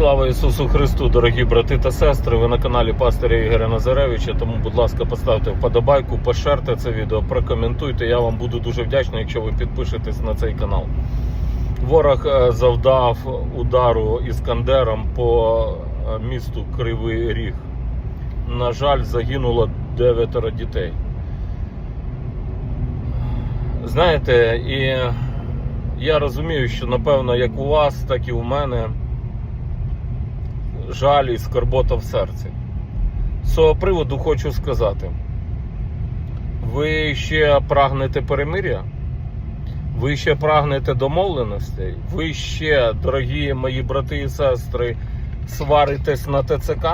Слава Ісусу Христу, дорогі брати та сестри. Ви на каналі пастиря Ігоря Назаревича. Тому, будь ласка, поставте вподобайку, пошерте це відео, прокоментуйте. Я вам буду дуже вдячний, якщо ви підпишетесь на цей канал. Ворог е, завдав удару іскандером по е, місту Кривий Ріг. На жаль, загинуло дев'ятеро дітей. Знаєте, і я розумію, що напевно, як у вас, так і у мене жаль і скорбота в серці. З цього приводу хочу сказати: ви ще прагнете перемир'я? Ви ще прагнете домовленостей? Ви ще, дорогі мої брати і сестри, сваритесь на ТЦК?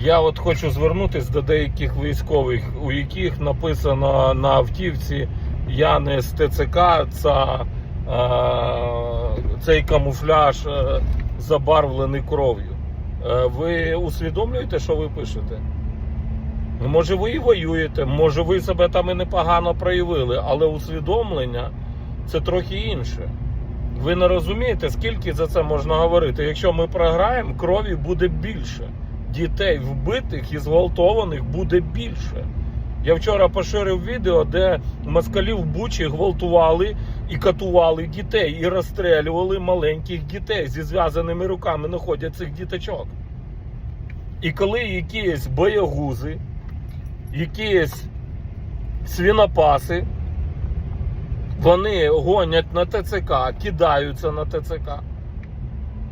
Я от хочу звернутися до деяких військових, у яких написано на автівці Я не з ТЦК, це, е, цей камуфляж е, забарвлений кров'ю. Е, ви усвідомлюєте, що ви пишете? Може, ви і воюєте, може, ви себе там і непогано проявили, але усвідомлення це трохи інше. Ви не розумієте, скільки за це можна говорити. Якщо ми програємо, крові буде більше. Дітей вбитих і зґвалтованих буде більше. Я вчора поширив відео, де москалі в Бучі гвалтували і катували дітей, і розстрелювали маленьких дітей зі зв'язаними руками знаходять цих діточок. І коли якісь боягузи, якісь свінопаси, вони гонять на ТЦК, кидаються на ТЦК.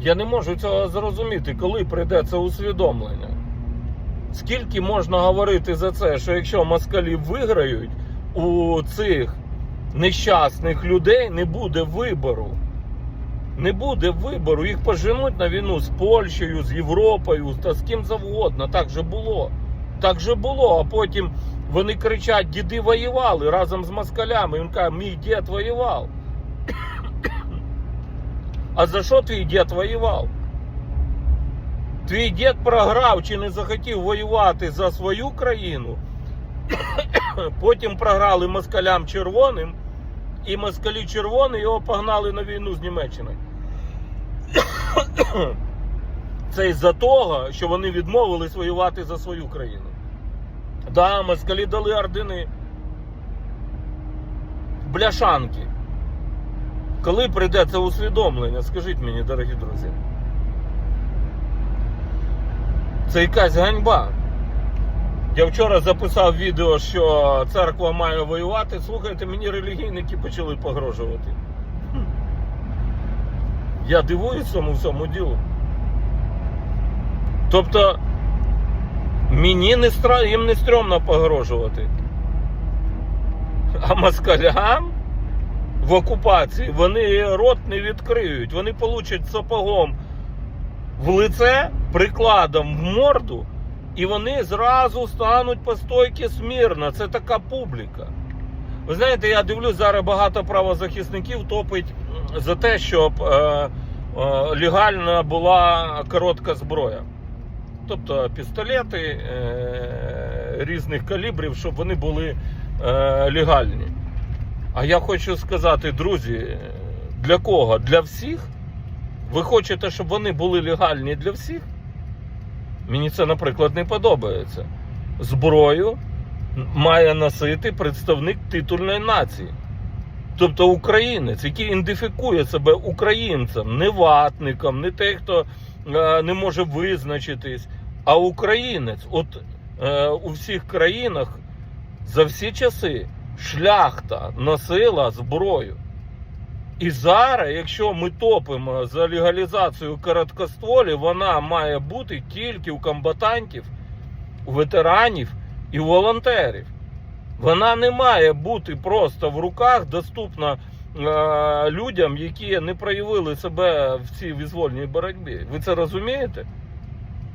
Я не можу цього зрозуміти, коли прийде це усвідомлення. Скільки можна говорити за це, що якщо москалі виграють, у цих нещасних людей не буде вибору. Не буде вибору. Їх поженуть на війну з Польщею, з Європою та з ким завгодно. Так же було. Так же було. А потім вони кричать: діди воювали разом з москалями. Він каже, мій дід воював. А за що твій дід воював? Твій дід програв чи не захотів воювати за свою країну. Потім програли москалям червоним, і москалі червоні його погнали на війну з Німеччиною. Це із-за того, що вони відмовились воювати за свою країну. Да, москалі дали ордени. Бляшанки. Коли прийде це усвідомлення, скажіть мені, дорогі друзі. Це якась ганьба. Я вчора записав відео, що церква має воювати. Слухайте, мені релігійники почали погрожувати. Я дивуюсь цьому всьому ділу. Тобто, мені не стра... їм не стрьомно погрожувати. А москалям в окупації вони рот не відкриють. Вони получать сапогом в лице, прикладом в морду, і вони зразу стануть по стойки смірно. Це така публіка. Ви знаєте, я дивлюсь, зараз багато правозахисників топить за те, щоб е, е, легальна була коротка зброя. Тобто пістолети е, різних калібрів, щоб вони були е, легальні. А я хочу сказати, друзі, для кого? Для всіх? Ви хочете, щоб вони були легальні для всіх? Мені це, наприклад, не подобається. Зброю має носити представник титульної нації. Тобто українець, який ідентифікує себе українцем, не ватником, не той, хто е, не може визначитись, а українець. От е, у всіх країнах за всі часи шляхта носила зброю. І зараз, якщо ми топимо за легалізацію короткостволів, вона має бути тільки у комбатантів, у ветеранів і у волонтерів. Вона не має бути просто в руках доступна е, людям, які не проявили себе в цій визвольній боротьбі. Ви це розумієте?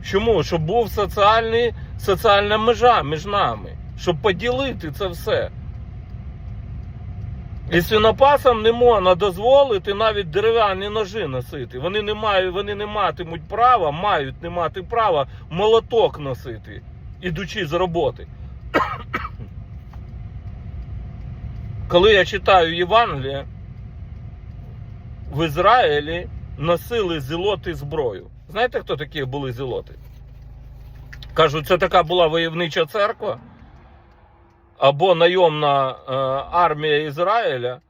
Чому? Щоб був соціальний, соціальна межа між нами, щоб поділити це все. І свинопасам не можна дозволити навіть дерев'яні ножи носити. Вони не мають, вони не матимуть права, мають не мати права молоток носити, ідучи з роботи. Коли я читаю Євангеліє, в Ізраїлі носили зілоти зброю. Знаєте, хто такі були зілоти? Кажуть, це така була войовнича церква або найомна е, армія Ізраїля,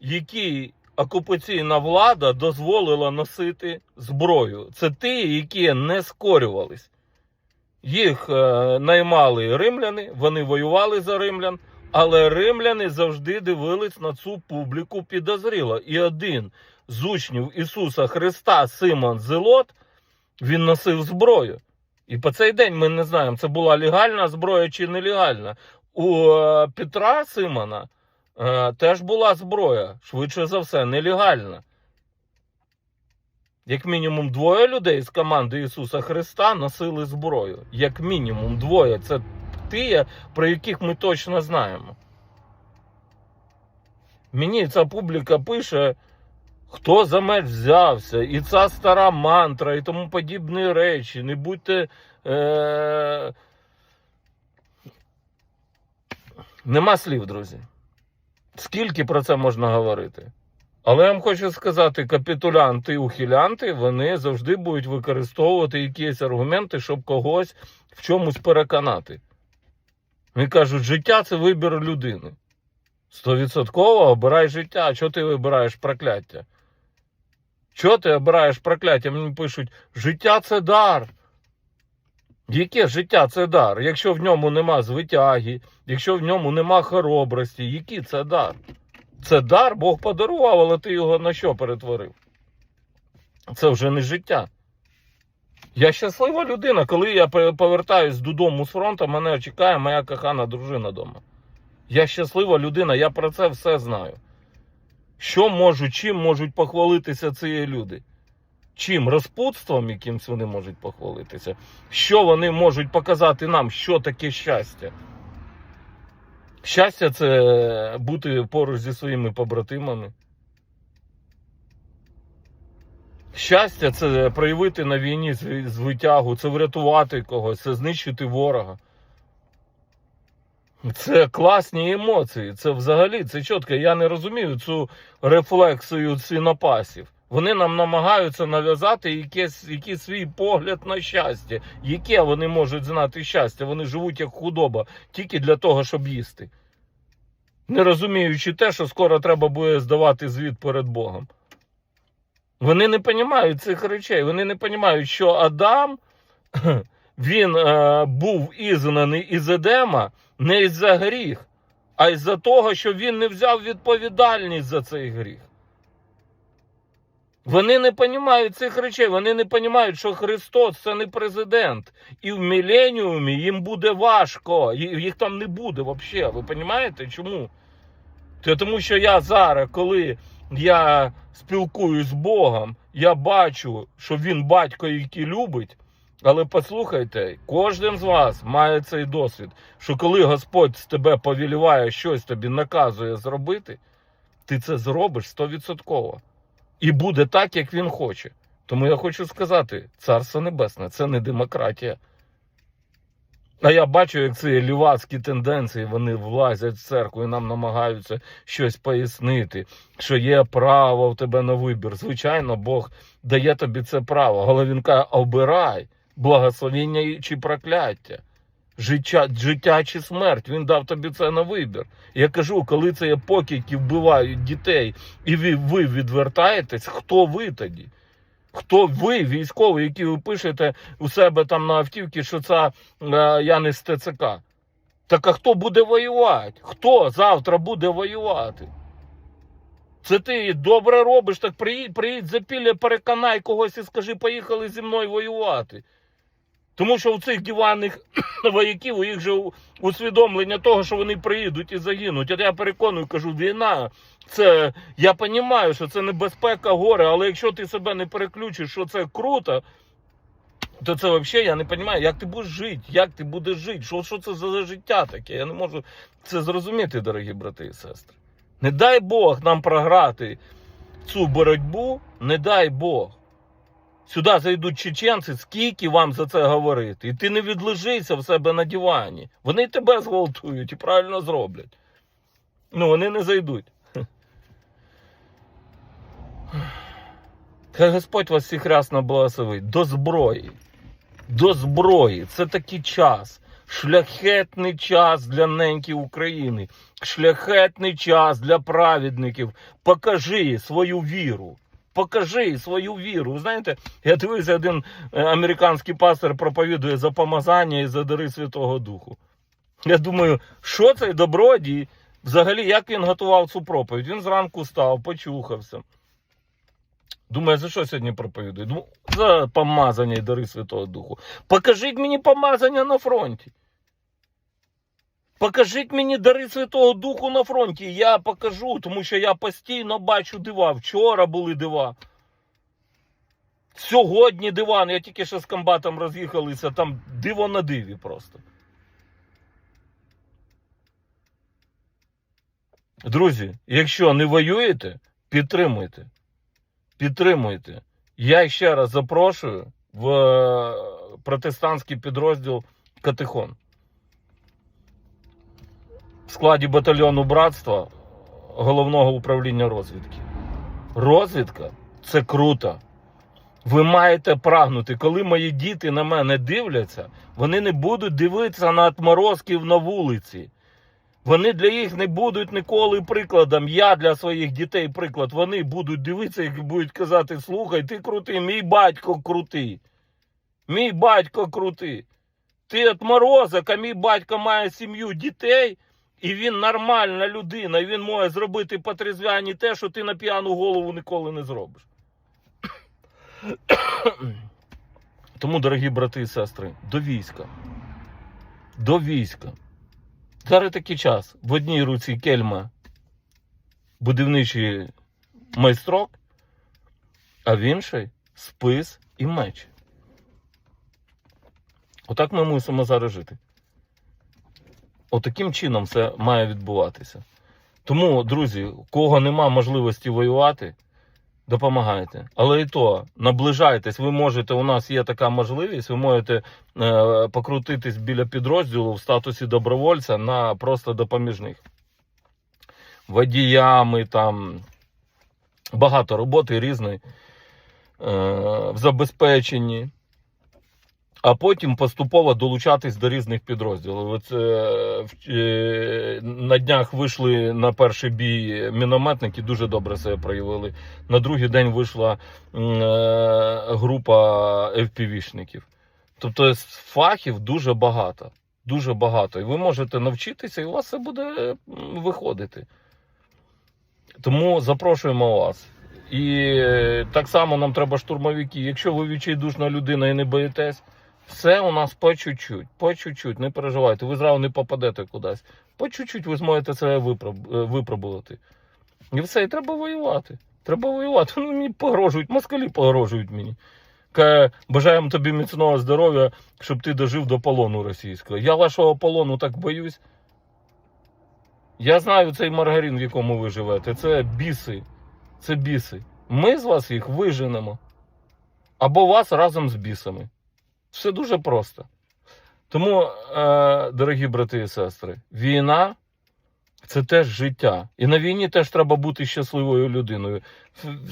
якій окупаційна влада дозволила носити зброю. Це ті, які не скорювались. Їх е, наймали римляни, вони воювали за римлян, але римляни завжди дивились на цю публіку підозріло. І один з учнів Ісуса Христа, Симон Зелот, він носив зброю. І по цей день ми не знаємо, це була легальна зброя чи нелегальна. У е, Петра Симона е, теж була зброя, швидше за все, нелегальна. Як мінімум двоє людей з команди Ісуса Христа носили зброю. Як мінімум двоє. Це ті, про яких ми точно знаємо. Мені ця публіка пише, хто за меч взявся, і ця стара мантра, і тому подібні речі. Не будьте. Е... Нема слів, друзі. Скільки про це можна говорити? Але я вам хочу сказати, капітулянти і ухилянти вони завжди будуть використовувати якісь аргументи, щоб когось в чомусь переконати. Вони кажуть, життя це вибір людини. Стовідсотково обирай життя. Чого ти вибираєш прокляття? Чого ти обираєш прокляття? Мені пишуть, життя це дар. Яке життя це дар? Якщо в ньому нема звитяги, якщо в ньому нема хоробрості, який це дар? Це дар Бог подарував, але ти його на що перетворив? Це вже не життя. Я щаслива людина, коли я повертаюсь додому з фронту, мене чекає моя кохана дружина вдома. Я щаслива людина, я про це все знаю. Що можуть, чим можуть похвалитися ці люди? Чим розпутством якимсь вони можуть похвалитися? Що вони можуть показати нам, що таке щастя? Щастя це бути поруч зі своїми побратимами. Щастя це проявити на війні звитягу, це врятувати когось, це знищити ворога. Це класні емоції. Це взагалі це чітко. Я не розумію цю рефлексію свінопасів. Вони нам намагаються нав'язати якийсь, якийсь свій погляд на щастя. Яке вони можуть знати щастя? Вони живуть як худоба тільки для того, щоб їсти. Не розуміючи те, що скоро треба буде здавати звіт перед Богом. Вони не розуміють цих речей. Вони не розуміють, що Адам він е, був ізнаний із Едема не із-за гріх, а із-за того, що він не взяв відповідальність за цей гріх. Вони не розуміють цих речей, вони не розуміють, що Христос це не президент. І в міленіумі їм буде важко. Їх там не буде взагалі. Ви розумієте чому? Тому що я зараз, коли я спілкуюсь з Богом, я бачу, що він батько, який любить. Але послухайте, кожен з вас має цей досвід, що коли Господь з тебе повіліває щось тобі наказує зробити, ти це зробиш стовідсотково. І буде так, як він хоче. Тому я хочу сказати: Царство Небесне це не демократія. А я бачу, як ці лівацькі тенденції вони влазять в церкву і нам намагаються щось пояснити, що є право в тебе на вибір. Звичайно, Бог дає тобі це право. Але обирай благословіння чи прокляття. Життя, життя чи смерть, він дав тобі це на вибір. Я кажу, коли це є покидьки вбивають дітей, і ви, ви відвертаєтесь, хто ви тоді? Хто ви, військові, які ви пишете у себе там на автівці, що це е, я не з ТЦК? Так а хто буде воювати? Хто завтра буде воювати? Це ти добре робиш, так приїдь, приїдь запілля, переконай когось і скажи, поїхали зі мною воювати. Тому що у цих диванних вояків у їх же усвідомлення того, що вони приїдуть і загинуть. От я переконую, кажу, війна, це я розумію, що це небезпека горе, але якщо ти себе не переключиш, що це круто, то це взагалі я не розумію, як ти будеш жити, як ти будеш жити, що, що це за життя таке? Я не можу це зрозуміти, дорогі брати і сестри. Не дай Бог нам програти цю боротьбу, не дай Бог. Сюди зайдуть чеченці, скільки вам за це говорити? І ти не відлежися в себе на дивані. Вони тебе зґвалтують і правильно зроблять. Ну, вони не зайдуть. Хай Господь вас всіх рясно благословить. До зброї. До зброї. Це такий час. Шляхетний час для неньки України. Шляхетний час для праведників. Покажи свою віру. Покажи свою віру. Ви знаєте, я дивився, один е, американський пастор проповідує за помазання і за дари Святого Духу. Я думаю, що цей добродій, взагалі, як він готував цю проповідь? Він зранку став, почухався. Думаю, за що сьогодні проповідую? Думаю, за помазання і дари Святого Духу. Покажіть мені помазання на фронті. Покажіть мені дари Святого Духу на фронті. Я покажу, тому що я постійно бачу дива. Вчора були дива. Сьогодні дива. Я тільки що з комбатом роз'їхалися, там диво на диві просто. Друзі, якщо не воюєте, підтримуйте. Підтримуйте. Я ще раз запрошую в е, протестантський підрозділ Катихон. В складі батальйону братства головного управління розвідки. Розвідка це круто. Ви маєте прагнути, коли мої діти на мене дивляться, вони не будуть дивитися на отморозків на вулиці. Вони для їх не будуть ніколи прикладом. Я для своїх дітей приклад. Вони будуть дивитися і будуть казати: слухай, ти крутий, мій батько крутий. Мій батько крутий. Ти отморозок, а мій батько має сім'ю дітей, і він нормальна людина, і він може зробити по трезвяні те, що ти на п'яну голову ніколи не зробиш. Тому, дорогі брати і сестри, до війська. До війська. Зараз такий час. В одній руці кельма будівничий майстрок, а в іншій спис і меч. Отак ми мусимо зараз жити. Отаким чином все має відбуватися. Тому, друзі, у кого нема можливості воювати, допомагайте. Але і то наближайтесь, ви можете, у нас є така можливість, ви можете е, покрутитись біля підрозділу в статусі добровольця на просто допоміжних. Водіями, там багато роботи різної е, в забезпеченні. А потім поступово долучатись до різних підрозділів. От, е, е, на днях вийшли на перший бій мінометники, дуже добре себе проявили. На другий день вийшла е, група FPV-шників. Тобто фахів дуже багато. Дуже багато. І ви можете навчитися, і у вас це буде виходити. Тому запрошуємо вас. І так само нам треба штурмовики. Якщо ви відчайдушна людина і не боїтесь, все у нас по чуть-чуть, по чуть-чуть, не переживайте, ви зразу не попадете кудись. По чуть-чуть ви зможете це е, випробувати. І все, і треба воювати. Треба воювати. Ну, мені погрожують, москалі погрожують мені. Каже, бажаємо тобі міцного здоров'я, щоб ти дожив до полону російського. Я вашого полону так боюсь. Я знаю цей маргарин, в якому ви живете. Це біси. Це біси. Ми з вас їх виженемо. Або вас разом з бісами. Все дуже просто. Тому, е, дорогі брати і сестри, війна це теж життя. І на війні теж треба бути щасливою людиною.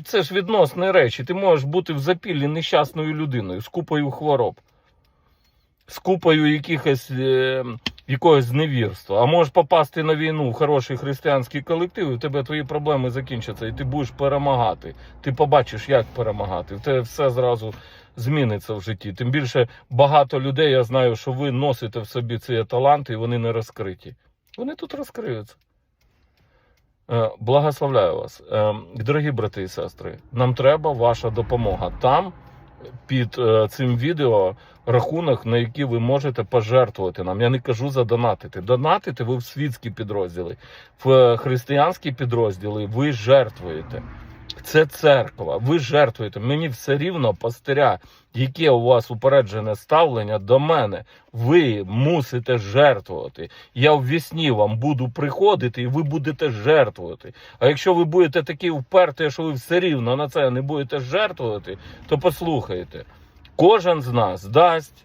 Це ж відносні речі. Ти можеш бути в запіллі нещасною людиною з купою хвороб, з купою якихось, е, якогось зневірства. А можеш попасти на війну в хороший християнський колектив, і в тебе твої проблеми закінчаться, і ти будеш перемагати. Ти побачиш, як перемагати. В тебе все зразу зміниться в житті. Тим більше багато людей, я знаю, що ви носите в собі ці таланти, і вони не розкриті. Вони тут розкриються. Е, Благословляю вас. Е, Дорогі брати і сестри, нам треба ваша допомога. Там під е, цим відео рахунок, на який ви можете пожертвувати нам. Я не кажу задонатити. Донатити ви в світські підрозділи, в християнські підрозділи ви жертвуєте. Це церква, ви жертвуєте. Мені все рівно пастиря, яке у вас упереджене ставлення до мене. Ви мусите жертвувати. Я в вісні вам буду приходити, і ви будете жертвувати. А якщо ви будете такі вперті, що ви все рівно на це не будете жертвувати, то послухайте, кожен з нас дасть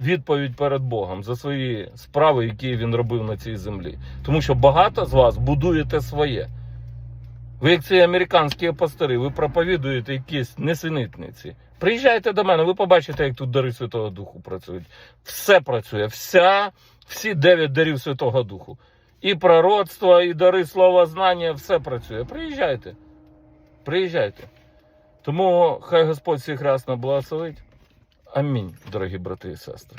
відповідь перед Богом за свої справи, які він робив на цій землі. Тому що багато з вас будуєте своє. Ви як ці американські пастори, ви проповідуєте якісь несенітниці. Приїжджайте до мене, ви побачите, як тут дари Святого Духу працюють. Все працює, вся, всі дев'ять дарів Святого Духу. І пророцтво, і дари слова знання, все працює. Приїжджайте. Приїжджайте. Тому хай Господь всіх раз благословить. Амінь, дорогі брати і сестри.